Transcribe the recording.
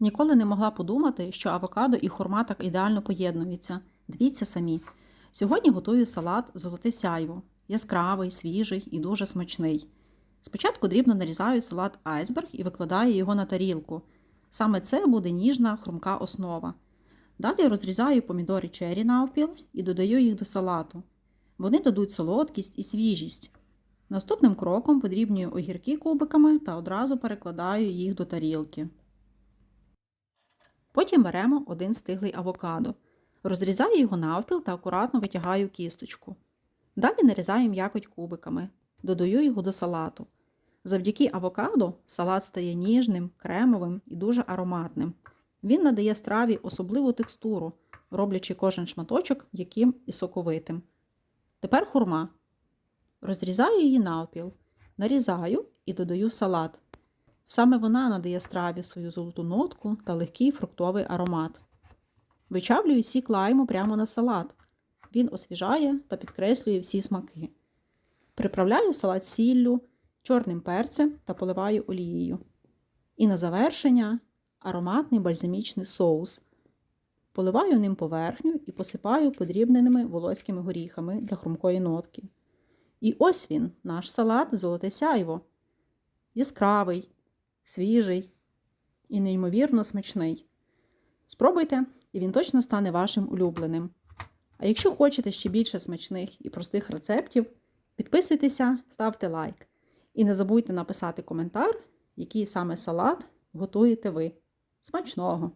Ніколи не могла подумати, що авокадо і хурма так ідеально поєднуються. Дивіться самі. Сьогодні готую салат золоте сяйво. Яскравий, свіжий і дуже смачний. Спочатку дрібно нарізаю салат айсберг і викладаю його на тарілку. Саме це буде ніжна хрумка основа. Далі розрізаю помідори чері навпіл і додаю їх до салату. Вони дадуть солодкість і свіжість. Наступним кроком подрібнюю огірки кубиками та одразу перекладаю їх до тарілки. Потім беремо один стиглий авокадо. Розрізаю його навпіл та акуратно витягаю кісточку. Далі нарізаю м'якоть кубиками, додаю його до салату. Завдяки авокадо салат стає ніжним, кремовим і дуже ароматним. Він надає страві особливу текстуру, роблячи кожен шматочок м'яким і соковитим. Тепер хурма. Розрізаю її навпіл, нарізаю і додаю в салат. Саме вона надає страві свою золоту нотку та легкий фруктовий аромат. Вичавлюю сік лайму прямо на салат. Він освіжає та підкреслює всі смаки. Приправляю салат сіллю, чорним перцем та поливаю олією. І на завершення ароматний бальзамічний соус. Поливаю ним поверхню і посипаю подрібненими волоськими горіхами для хрумкої нотки. І ось він, наш салат золоте сяйво. Яскравий, свіжий і неймовірно смачний. Спробуйте, і він точно стане вашим улюбленим. А якщо хочете ще більше смачних і простих рецептів, підписуйтеся, ставте лайк. І не забудьте написати коментар, який саме салат готуєте ви. Смачного!